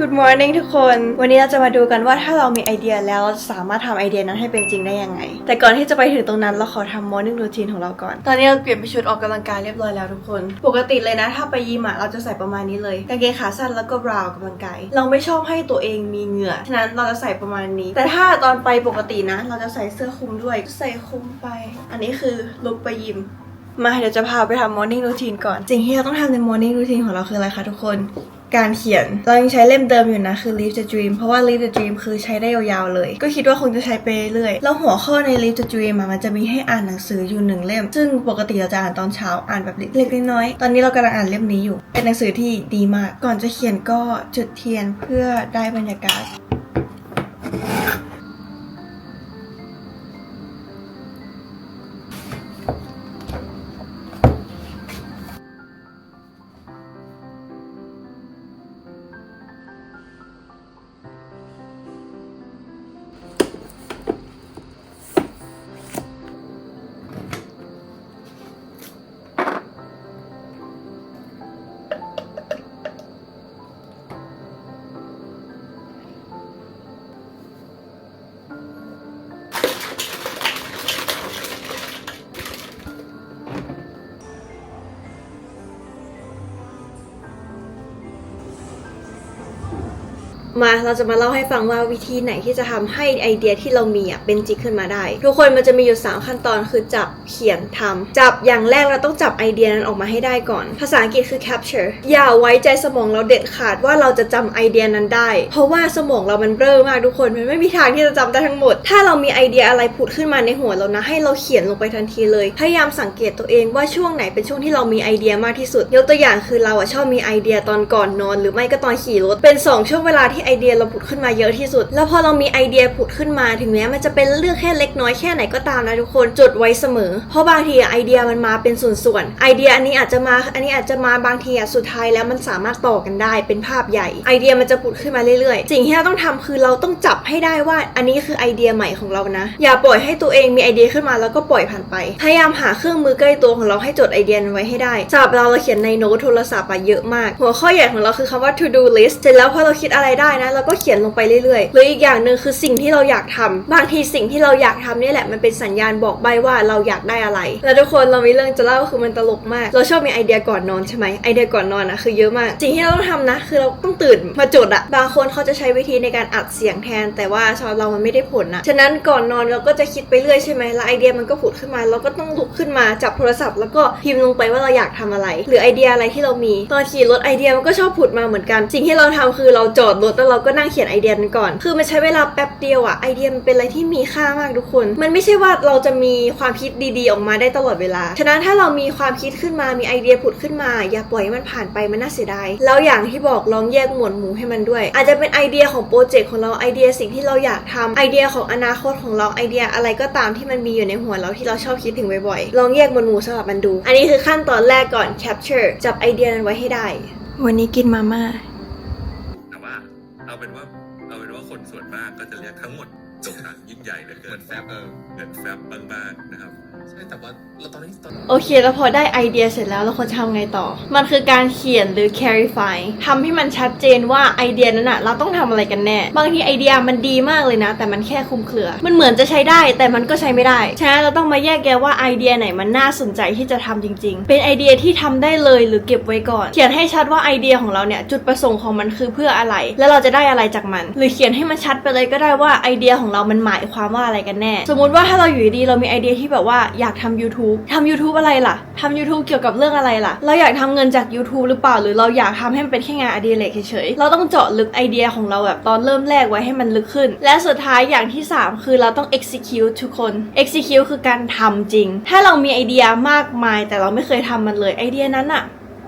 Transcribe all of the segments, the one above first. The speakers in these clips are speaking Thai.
Good morning ทุกคน วันนี้เราจะมาดูกันว่าถ้าเรามีไอเดียแล้วเราจะสามารถทำไอเดียนั้นให้เป็นจริงได้ยังไง แต่ก่อนที่จะไปถึงตรงนั้นเราขอทำ morning routine ของเราก่อน ตอนนี้เราเปลี่ยนไปชุดออกกำลังกายเรียบร้อยแล้วทุกคน ปกติเลยนะ ถ้าไปยิมอะเราจะใส่ประมาณนี้เลยกางเกงขาสั้นแล้วก็บราวน์ออกกำลังกาย เราไม่ชอบให้ตัวเองมีเหงื่อ ฉะนั้นเราจะใส่ประมาณนี้ แต่ถ้าตอนไปปกตินะ เราจะใส่เสื้อคลุมด้วย ใส่คลุมไป อันนี้คือลุกไปยิมมาเดี๋ยวจะพาไปทำ morning routine ก่อน สิ่งที่เราต้องทำใน morning routine ของเราคืออะไรคะทุกคน การเขียน เรายังใช้เล่มเดิมอยู่นะคือ Live the Dream เพราะว่า Live the Dream คือใช้ได้ยาวๆเลย ก็คิดว่าคงจะใช้ไปเรื่อยๆแล้วหัวข้อใน Live the Dream มันจะมีให้อ่านหนังสืออยู่หนึ่งเล่ม ซึ่งปกติเราจะอ่านตอนเช้าอ่านแบบเล็กๆน้อยๆตอนนี้เรากำลังอ่านเล่มนี้อยู่ เป็นหนังสือที่ดีมาก ก่อนจะเขียนก็จุดเทียนเพื่อได้บรรยากาศ มาเราจะมาเล่าให้ฟังว่าวิธีไหนที่จะทำให้ไอเดียที่เรามีอะเป็นจริงขึ้นมาได้ ทุกคนมันจะมีอยู่ 3 ขั้นตอนคือจับเขียนทำจับอย่างแรกเราต้องจับไอเดียนั้นออกมาให้ได้ก่อน ภาษาอังกฤษคือ capture อย่าไว้ใจสมองเราเด็ดขาดว่าเราจะจำไอเดียนั้นได้ เพราะว่าสมองเรามันเบ้อมากทุกคนมันไม่มีทางที่จะจำได้ทั้งหมด ถ้าเรามีไอเดียอะไรผุดขึ้นมาในหัวเรานะ ให้เราเขียนลงไปทันทีเลย พยายามสังเกตตัวเองว่าช่วงไหนเป็นช่วงที่เรามีไอเดียมากที่สุด ยกตัวอย่างคือเราอะชอบมีไอเดียตอนก่อนนอน หรือไม่ก็ตอนขี่รถเป็นสองช่วงเวลาที่ไอเดียเราผุดขึ้นมาเยอะที่สุด แล้วพอเรามีไอเดียผุดขึ้นมาถึงแม้มันจะเป็นเรื่องแค่เล็กน้อยแค่ไหนก็ตามนะทุกคนจดไว้เสมอ เพราะบางทีไอเดียมันมาเป็นส่วนๆไอเดียอันนี้อาจจะมา อันนี้อาจจะมาบางทีอะสุดท้ายแล้วมันสามารถต่อกันได้เป็นภาพใหญ่ ไอเดียมันจะผุดขึ้นมาเรื่อยๆ สิ่งที่เราต้องทำคือเราต้องจับให้ได้ว่า อันนี้คือไอเดียใหม่ของเรานะ อย่าปล่อยให้ตัวเองมีไอเดียขึ้นมาแล้วก็ปล่อยผ่านไป พยายามหาเครื่องมือใกล้ตัวของเราให้จดไอเดียนไว้ให้ได้สำหรับเราเราเขียนในโน้ตโทรศัพท์อะเยอะมาก หัวข้อใหญ่ของเราคือคำว่า to do list เสร็จแล้วพอเราคิดอะไรได้นะเราก็เขียนลงไปเรื่อยๆหรืออีกอย่างหนึ่งคือสิ่งที่เราอยากทำบางทีสิ่งที่เราอยากทำนี่แหละมันเป็นสัญญาณบอกใบว่าเราอยากได้อะไร แล้วทุกคนเรามีเรื่องจะเล่าคือมันตลกมาก เราชอบมีไอเดียก่อนนอนใช่ไหมไอเดียก่อนนอนอะคือเยอะมาก สิ่งที่เราต้องทำนะคือเราต้องตื่นมาจดอะบางคนเขาจะใช้วิธีในการอัดเสียงแทน แต่ว่าสำหรับเรามันไม่ได้ผลนะฉะนั้นก่อนนอนเราก็จะคิดไปเรื่อยใช่ไหมแล้วไอเดียมันก็ผุดขึ้นมา เราก็ต้องลุกขึ้นมาจับโทรศัพท์ แล้วก็พิมพ์ลงไปว่าเราอยากทำอะไร หรือไอเดียอะไรที่เรามีตอนขี่รถไอเดียมันก็ชอบผุดมาเหมือนกัน สิ่งที่เราทำคือเราจอดรถแล้วเราก็นั่งเขียนไอเดียนั้นก่อน คือมันใช้เวลาแป๊บเดียวอะไอเดียมันเป็นอะไรที่มีค่ามากทุกคน มันไม่ใช่ว่าเราจะมีความคิดดีๆ ออกมาได้ตลอดเวลา ฉะนั้นถ้าเรามีความคิดขึ้นมา มีไอเดียผุดขึ้นมา อย่าปล่อยให้มันผ่านไป มันน่าเสียดาย แล้วอย่างที่บอกลองแยกหมวดหมู่ให้มันด้วย อาจจะเป็นไอเดียของโปรเจกต์ของเรา ไอเดียสิ่งที่เราอยากทำไอเดียของอนาคตของเรา ไอเดียอะไรก็ตามที่มันมีอยู่ในหัวเราที่เราชอบคิดถึงบ่อยๆ ลองแยกหมวดหมู่สำหรับมันดู อันนี้คือขั้นตอนแรกก่อน capture จับไอเดียนั้นไว้ให้ได้ วันนี้กินมามา่า เอาเป็นว่าเอาเป็นว่าคนส่วนมากก็จะเรียกทั้งหมดจงหนังยิ่งใหญ่เหลือเกินแฟบเออเหมือนแฟบมากๆนะครับ ใช่แต่ว่าเราตอนนี้ตอนโอเค แล้วพอได้ไอเดียเสร็จแล้วเราควรจะทำไงต่อ มันคือการเขียนหรือ clarify ทำให้มันชัดเจนว่าไอเดียนั้นอะเราต้องทำอะไรกันแน่ บางทีไอเดียมันดีมากเลยนะ แต่มันแค่คลุมเครือ มันเหมือนจะใช้ได้ แต่มันก็ใช้ไม่ได้ฉะนั้นเราต้องมาแยกแยะว่าไอเดียไหนมันน่าสนใจที่จะทำจริง ๆ เป็นไอเดียที่ทำได้เลยหรือเก็บไว้ก่อน เขียนให้ชัดว่าไอเดียของเราเนี่ยจุดประสงค์ของมันคือเพื่ออะไร แล้วเราจะได้อะไรจากมัน หรือเขียนให้มันชัดไปเลยก็ได้ว่าไอเดียของเรามันหมายความว่าอะไรกันแน่ สมมติว่าถ้าเราอยู่ดีๆเรามีไอเดียที่แบบว่าอยากทำ YouTube ทำ YouTube อะไรล่ะทำ YouTube เกี่ยวกับเรื่องอะไรล่ะ เราอยากทำเงินจาก YouTube หรือเปล่า หรือเราอยากทำให้มันเป็นแค่งานอดิเรกเฉยๆ เราต้องเจาะลึกไอเดียของเราแบบตอนเริ่มแรกไว้ให้มันลึกขึ้น และสุดท้ายอย่างที่ 3 คือเราต้อง execute ทุกคน execute คือการทำจริง ถ้าเรามีไอเดียมากมาย แต่เราไม่เคยทำมันเลยไอเดียนั้นอะ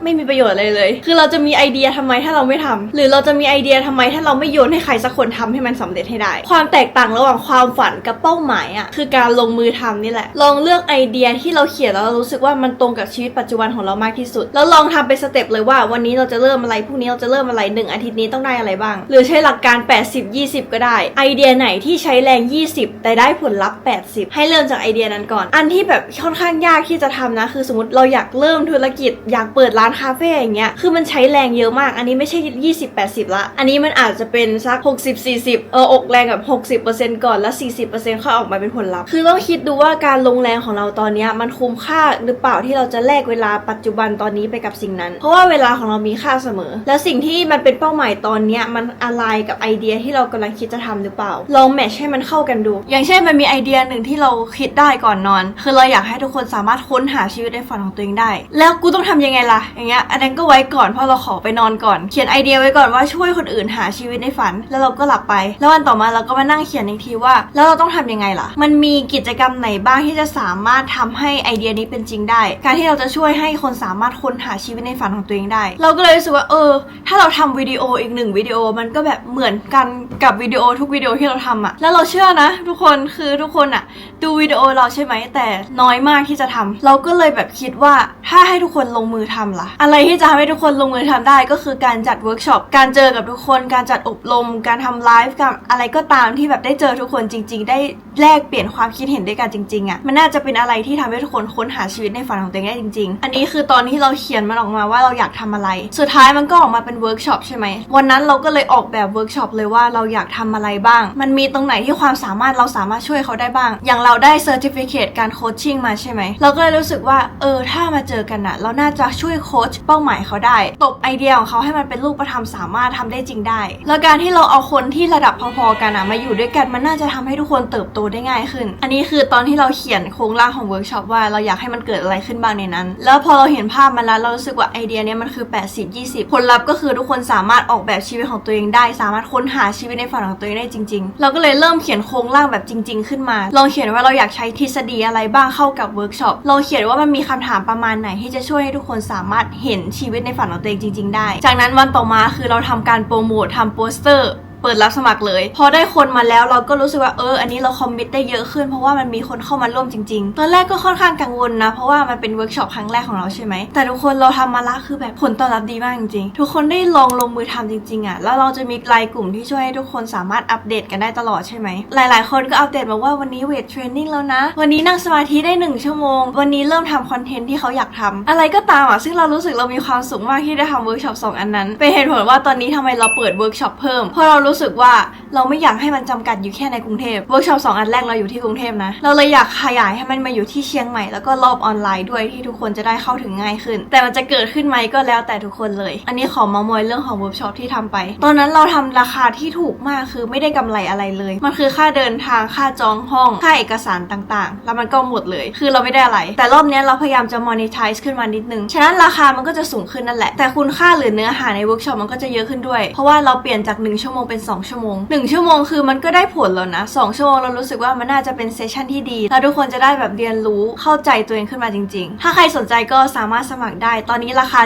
ไม่มีประโยชน์อะไรเลย คือเราจะมีไอเดียทำไมถ้าเราไม่ทำหรือเราจะมีไอเดียทำไมถ้าเราไม่โยนให้ใครสักคนทำให้มันสำเร็จให้ได้ ความแตกต่างระหว่างความฝันกับเป้าหมายอะ่ะคือการลงมือทำนี่แหละ ลองเลือกไอเดียที่เราเขียนแล้วเรารู้สึกว่ามันตรงกับชีวิตปัจจุบันของเรามากที่สุด แล้วลองทำเป็นสเต็ปเลยว่าวันนี้เราจะเริ่มอะไรพรุ่งนี้เราจะเริ่มอะไรหนึ่งอาทิตย์นี้ต้องได้อะไรบ้าง หรือใช้หลักการ 80 20 ก็ได้ ไอเดียไหนที่ใช้แรง 20 แต่ได้ผลลัพธ์ 80 ให้เริ่มจากไอเดียนั้นก่อน อันที่แบบค่อนข้างยากที่จะทำนะ คือสมมติเราอยากเริ่มธุรกิจอยากเปิดร้านคาเฟ่อย่างเงี้ยคือมันใช้แรงเยอะมาก อันนี้ไม่ใช่ 20 80 ละ อันนี้มันอาจจะเป็นสัก 60 40 เอออกแรงกับ60%ก่อนแล้ว 40%ค่อยออกมาเป็นผลลัพธ์คือต้องคิดดูว่าการลงแรงของเราตอนนี้มันคุ้มค่าหรือเปล่าที่เราจะแลกเวลาปัจจุบันตอนนี้ไปกับสิ่งนั้น เพราะว่าเวลาของเรามีค่าเสมอ แล้วสิ่งที่มันเป็นเป้าหมายตอนนี้มันอะไรกับไอเดียที่เรากำลังคิดจะทำหรือเปล่า ลองแมทช์ให้มันเข้ากันดู อย่างเช่นมันมีไอเดียหนึ่งที่เราคิดได้ก่อนนอน คือเราอยากให้ทุกคนสามารถค้นหาชีวิตในฝันของตัวเองได้ แล้วกูต้องทำยังไงล่ะอย่างเงี้ยอันนั้นก็ไว้ก่อนเพราะเราขอไปนอนก่อน เขียนไอเดียไว้ก่อนว่าช่วยคนอื่นหาชีวิตในฝัน แล้วเราก็หลับไป แล้ววันต่อมาเราก็มานั่งเขียนอีกทีว่า แล้วเราต้องทำยังไงล่ะ มันมีกิจกรรมไหนบ้างที่จะสามารถทำให้ไอเดียนี้เป็นจริงได้ การที่เราจะช่วยให้คนสามารถค้นหาชีวิตในฝันของตัวเองได้ เราก็เลยรู้สึกว่าเออ ถ้าเราทำวิดีโออีกหนึ่งวิดีโอมันก็แบบเหมือนกันกับวิดีโอทุกวิดีโอที่เราทำอะแล้วเราเชื่อนะ ทุกคนคือทุกคนอะดูวิดีโอเราใช่ไหมแต่น้อยมากที่จะทำเราก็เลยแบบคิดว่าถ้าให้ทุกคนลงมือทำล่ะอะไรที่จะทำให้ทุกคนลงมือทำได้ก็คือการจัดเวิร์กช็อป การเจอกับทุกคน การจัดอบรม การทำไลฟ์กับอะไรก็ตามที่แบบได้เจอทุกคนจริง ๆ ได้แลกเปลี่ยนความคิดเห็นด้วยกันจริงๆอะมันน่าจะเป็นอะไรที่ทำให้ทุกคนค้นหาชีวิตในฝันของตัวเองได้จริง ๆ อันนี้คือตอนที่เราเขียนมันออกมาว่าเราอยากทำอะไร สุดท้ายมันก็ออกมาเป็นเวิร์กช็อปใช่ไหม วันนั้นเราก็เลยออกแบบเวิร์กช็อปเลยว่าเราอยากทำอะไรบ้าง มันมีตรงไหนที่ความสามารถเราสามารถช่วยเขาได้บ้าง อย่างเราได้เซอร์ติฟิเคตการโคชชิ่งมาใช่ไหม เราก็เลยรู้สึกว่าเออถ้ามาเจอกันอะเราน่าจะช่วยโคชเป้าหมายเขาได้ ตบไอเดียของเขาให้มันเป็นรูปธรรมสามารถทำได้จริงได้ แล้วการที่เราเอาคนที่ระดับพอๆกันอะมาอยู่ด้วยกันมันน่าจะทำให้ทุกคนเติบโตได้ง่ายขึ้น อันนี้คือตอนที่เราเขียนโครงร่างของเวิร์กช็อปว่าเราอยากให้มันเกิดอะไรขึ้นบ้างในนั้น แล้วพอเราเห็นภาพมันแล้วเรารู้สึกว่าไอเดียเนี้ยมันคือ 80 20 ผลลัพธ์ก็คือทุกคนสามารถออกแบบชีวิตของตัวเองได้ สามารถค้นหาชีวิตในฝันของตัวเองได้จริง ๆ เราก็เลยเริ่มเขียนโครงร่างแบบจริง ๆ ขึ้นมา ลองเขียนว่าเราอยากใช้ทฤษฎีอะไรบ้างเข้ากับเวิร์กช็อปลองเขียนว่ามันมีคำถามประมาณไหนที่จะช่วยให้ทุกคนสามารถเห็นชีวิตในฝันของตัวเองจริง ๆ ได้ จากนั้นวันต่อมาคือเราทำการโปรโมททำโปสเตอร์ เปิดรับสมัครเลย พอได้คนมาแล้วเราก็รู้สึกว่าเอออันนี้เราคอมมิตได้เยอะขึ้นเพราะว่ามันมีคนเข้ามาร่วมจริงๆ ตอนแรกก็ค่อนข้างกังวลนะ เพราะว่ามันเป็นเวิร์กช็อปครั้งแรกของเราใช่ไหม แต่ทุกคนเราทำมาละคือแบบผลตอบรับดีมากจริงๆ ทุกคนได้ลองลงมือทำจริงๆอะ่ะแล้วเราจะมีไลน์กลุ่มที่ช่วยให้ทุกคนสามารถอัปเดตกันได้ตลอดใช่ไหมหลายๆ คนก็อัปเดตมาว่าวันนี้เวทเทรนนิ่งแล้วนะ วันนี้นั่งสมาธิได้หนึ่งชั่วโมง วันนี้เริ่มทำคอนเทนต์ที่เขาอยากทำอะไรก็ตามอะซึ่งเรารู้สึกเรามีความสุขมากที่ได้ทำเวิร์กช็อปสองอันนั้นเป็นเหตุผลว่าตอนนี้ทำไมเราเปิดเวิร์กช็อปเพิ่มเพราะเรารู้สึกว่าเราไม่อยากให้มันจำกัดอยู่แค่ในกรุงเทพเวิร์กช็อปสองอันแรกเราอยู่ที่กรุงเทพนะ เราเลยอยากขยายให้มันมาอยู่ที่เชียงใหม่แล้วก็รอบออนไลน์ด้วยที่ทุกคนจะได้เข้าถึงง่ายขึ้น แต่มันจะเกิดขึ้นไหมก็แล้วแต่ทุกคนเลย อันนี้ขอมามอยเรื่องของเวิร์กช็อปที่ทำไป ตอนนั้นเราทำราคาที่ถูกมากคือไม่ได้กำไรอะไรเลย มันคือค่าเดินทางค่าจองห้องค่าเอกสารต่างๆ แล้วมันก็หมดเลย คือเราไม่ได้อะไร แต่รอบนี้เราพยายามจะ monetize ขึ้นมานิดนึง ฉะนั้นราคามันก็จะสูงขึ้นนั่นแหละ แต่คุณค่าหรือเนื้อหาในเวิร์กช็อปมันก็จะเยอะขึ้นด้วย เพราะว่าเราเปลี่ยนจาก 1 ชั่วโมงเป็น 2 ชั่วโมง1ชั่วโมงคือมันก็ได้ผลแล้วนะ2ชั่วโมงเรารู้สึกว่ามันน่าจะเป็นเซสชั่นที่ดี แล้วทุกคนจะได้แบบเรียนรู้เข้าใจตัวเองขึ้นมาจริง ๆ ถ้าใครสนใจก็สามารถสมัครได้ ตอนนี้ราคา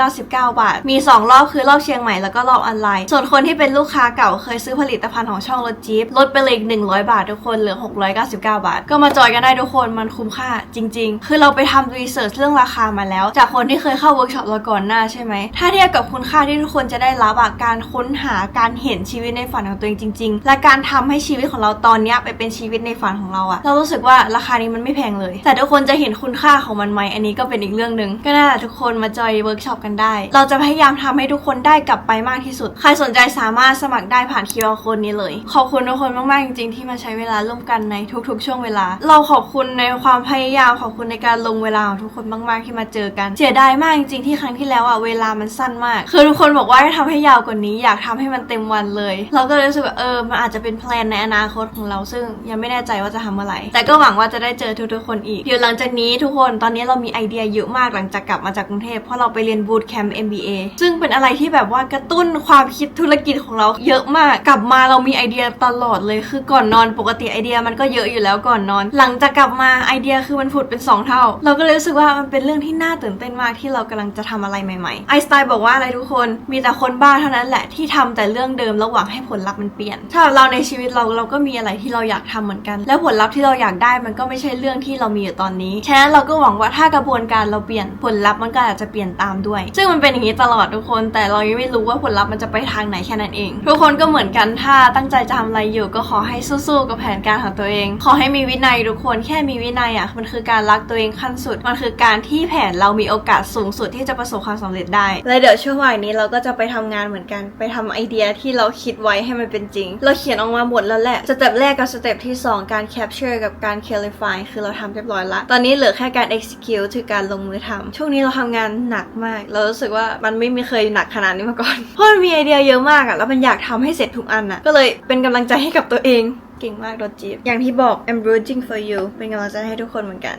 799 บาท มี 2 รอบคือรอบเชียงใหม่แล้วก็รอบออนไลน์ ส่วนคนที่เป็นลูกค้าเก่าเคยซื้อผลิตภัณฑ์ของช่องรถจี๊ปลดไปเลยอีก100 บาททุกคนเหลือ 699 บาท ก็มาจอยกันได้ทุกคนมันคุ้มค่าจริง ๆ คือเราไปทำรีเสิร์ชเรื่องราคามาแล้ว จากคนที่เคยเข้าเวิร์กช็อปเราก่อนหน้าใช่ไหมถ้าเทียบกับคุณค่าที่ทุกคนจะได้รับอะการค้นหาการเห็นชีวิตในฝันของตัวเองจริง ๆ และการทำให้ชีวิตของเราตอนเนี้ไปเป็นชีวิตในฝันของเราอะเรารู้สึกว่าราคานี้มันไม่แพงเลย แต่ทุกคนจะเห็นคุณค่าของมันไหมอันนี้ก็เป็นอีกเรื่องหนึ่งก็น่าแหละทุกคนมาจอยเวิร์กช็อปกันได้ เราจะพยายามทำให้ทุกคนได้กลับไปมากที่สุด ใครสนใจสามารถสมัครได้ผ่าน QR code นี้เลย ขอบคุณทุกคนมากๆจริงๆที่มาใช้เวลาร่วมกันในทุก ๆ ช่วงเวลา เราขอบคุณในความพยายามขอบคุณในการลงเวลาของทุกคนมากๆที่มาเจอกัน เสียดายมากจริงๆที่ครั้งที่แล้วอะเวลามันสั้นมาก คือทุกคนบอกว่าให้ทำให้ยาวกว่านี้ อยากทำให้มันเต็มวันเลย เราก็เลยรู้สึกว่าเออมันอาจจะเป็นแพลนในอนาคตของเราซึ่งยังไม่แน่ใจว่าจะทำเมื่อไร แต่ก็หวังว่าจะได้เจอทุกๆคนอีก เดี๋ยวหลังจากนี้ทุกคนตอนนี้เรามีไอเดียเยอะมากหลังจากกลับมาจากกรุงเทพเพราะเราไปเรียนบูตแคมป์ MBA ซึ่งเป็นอะไรที่แบบว่ากระตุ้นความคิดธุรกิจของเราเยอะมากกลับมาเรามีไอเดียตลอดเลยคือก่อนนอนปกติไอเดียมันก็เยอะอยู่แล้วก่อนนอน หลังจากกลับมาไอเดียคือมันผุดเป็นสองเท่า เราก็เลยรู้สึกว่ามันเป็นเรื่องที่น่าตื่นเต้นมากที่เรากำลังจะทำอะไรใหม่ๆไอสไตล์บอกว่าอะไรทุกคนมีแต่คนบ้าเท่านั้นแหละที่ทำแต่เรื่องเดิมแล้วหวังให้ผลลัพธ์มันเปลี่ยนสำหรับเราในชีวิตเราเราก็มีอะไรที่เราอยากทำเหมือนกัน แล้วผลลัพธ์ที่เราอยากได้มันก็ไม่ใช่เรื่องที่เรามีอยู่ตอนนี้ฉะนั้นเราก็หวังว่าถ้ากระบวนการเราเปลี่ยนผลลัพธ์มันก็อาจจะเปลี่ยนตามด้วย ซึ่งมันเป็นอย่างนี้ตลอดทุกคน แต่เรายังไม่รู้ว่าผลลัพธ์มันจะไปทางไหนแค่นั้นเอง ทุกคนก็เหมือนกันถ้าตั้งใจจะทำอะไรอยู่ก็ขอให้สู้ๆกับแผนการของตัวเอง ขอให้มีวินัยทุกคนแค่มีวินัยอะมันคือการรักตัวเองขั้นสุด มันคือการที่แผนเรามีโอกาสสูงสุดที่จะประสบความสำเร็จได้ และเดี๋ยวช่วงบ่ายนี้เราก็จะไปทำงานเหมือนกัน ไปทำไอเดียที่เราคิดไว้ให้มันเป็นจริง เราเขียนออกมาหมดแล้วแหละ สเต็ปแรกกับสเต็ปที่ 2 การ capture กับการ clarify คือเราทำเรียบร้อยละ ตอนนี้เหลือแค่การ execute คือการลงมือทำช่วงนี้เราทำงานหนักมาก เรารู้สึกว่ามันไม่มีเคยหนักขนาดนี้มาก่อน เพราะมันมีไอเดียเยอะมากอะแล้วมันอยากทำให้เสร็จทุกอันอะก็เลยเป็นกำลังใจให้กับตัวเอง เก่งมากโดดจีบอย่างที่บอก I'm rooting for you เป็นกำลังใจให้ทุกคนเหมือนกัน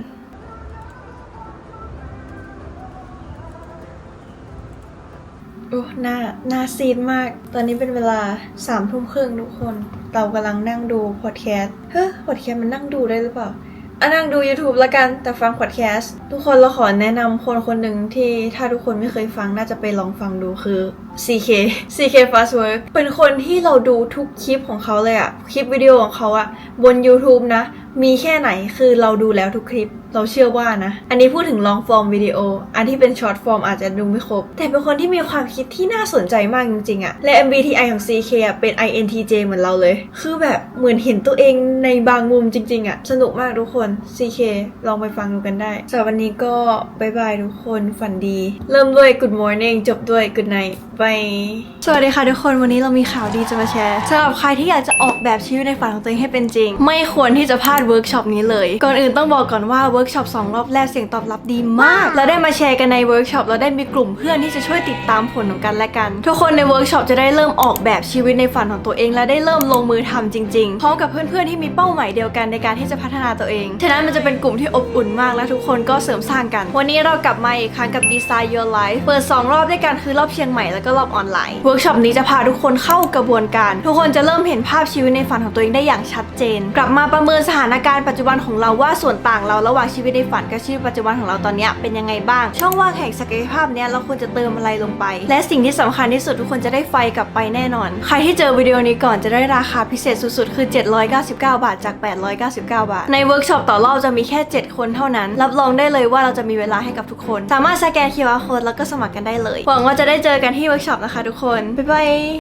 โอ้หน้าหน้าซีดมาก ตอนนี้เป็นเวลาสามทุ่มครึ่งทุกคน เรากำลังนั่งดูพอดแคสต์ เฮ้ยพอดแคสต์มันนั่งดูได้หรือเปล่าอะนั่งดู YouTube ละกันแต่ฟังพอดแคสต์ทุกคนเราขอแนะนำคนคนหนึ่งที่ถ้าทุกคนไม่เคยฟังน่าจะไปลองฟังดูคือ CK CK Fast Work เป็นคนที่เราดูทุกคลิปของเขาเลยอะคลิปวิดีโอของเขาอะบน YouTube นะ มีแค่ไหนคือเราดูแล้วทุกคลิป เราเชื่อว่านะ อันนี้พูดถึง long form วิดีโอ อันที่เป็น short form อาจจะดูไม่ครบ แต่เป็นคนที่มีความคิดที่น่าสนใจมากจริงๆอะและ MBTI ของ CK อะเป็น INTJ เหมือนเราเลย คือแบบเหมือนเห็นตัวเองในบางมุมจริง ๆอะสนุกมากทุกคน CK ลองไปฟังดูกันได้สำหรับวันนี้ก็บายบายทุกคนฝันดี เริ่มด้วย good morning จบด้วย good night บายสวัสดีค่ะทุกคนวันนี้เรามีข่าวดีจะมาแชร์สำหรับใครที่อยากจะออกแบบชีวิตในฝันของตัวเองให้เป็นจริง ไม่ควรที่จะพลาดเวิร์กช็อปนี้เลยก่อนอื่นต้องบอกก่อนว่าเวิร์กช็อปสองรอบแรกเสียงตอบรับดีมาก แล้วได้มาแชร์กันในเวิร์กช็อปแล้วได้มีกลุ่มเพื่อนที่จะช่วยติดตามผลของกันและกัน ทุกคนในเวิร์กช็อปจะได้เริ่มออกแบบชีวิตในฝันของตัวเอง และได้เริ่มลงมือทำจริงๆพร้อมกับเพื่อนๆที่มีเป้าหมายเดียวกันในการที่จะพัฒนาตัวเองฉะนั้นมันจะเป็นกลุ่มที่อบอุ่นมากและทุกคนก็เสริมสร้างกัน วันนี้เรากลับมาอีกครั้งกับ Design Your Life เปิด 2 รอบด้วยกันคือรอบเชียงใหม่แล้วก็รอบออนไลน์เวิร์กช็อปนี้จะพาทุกคนเข้ากระบวนการ ทุกคนจะเริ่มเห็นภาพชีวิตในฝันของตัวเองได้อย่างชัดเจน กลับมาประเมินสถานการณ์ปัจจุบันของเราว่าส่วนต่างเราระหว่างชีวิตในฝันกับชีวิตปัจจุบันของเราตอนนี้เป็นยังไงบ้าง ช่องว่างแห่งศักยภาพเนี้ยเราควรจะเติมอะไรลงไป และสิ่งที่สำคัญที่สุดทุกคนจะได้ไฟกลับไปแน่นอน ใครที่เจอวิดีโอนี้ก่อนจะได้ราคาพิเศษสุดๆ คือ 799 บาทจาก 899 บาท ในเวิร์กช็อปต่อรอบจะมีแค่ 7 คนเท่านั้น รับรองได้เลยว่าเราจะมีเวลาให้กับทุกคน สามารถสแกน QR code แล้วก็สมัครกันได้เลย หวังว่าจะได้เจอกันที่เวิร์กช็อปนะคะทุกคนบ๊ายบาย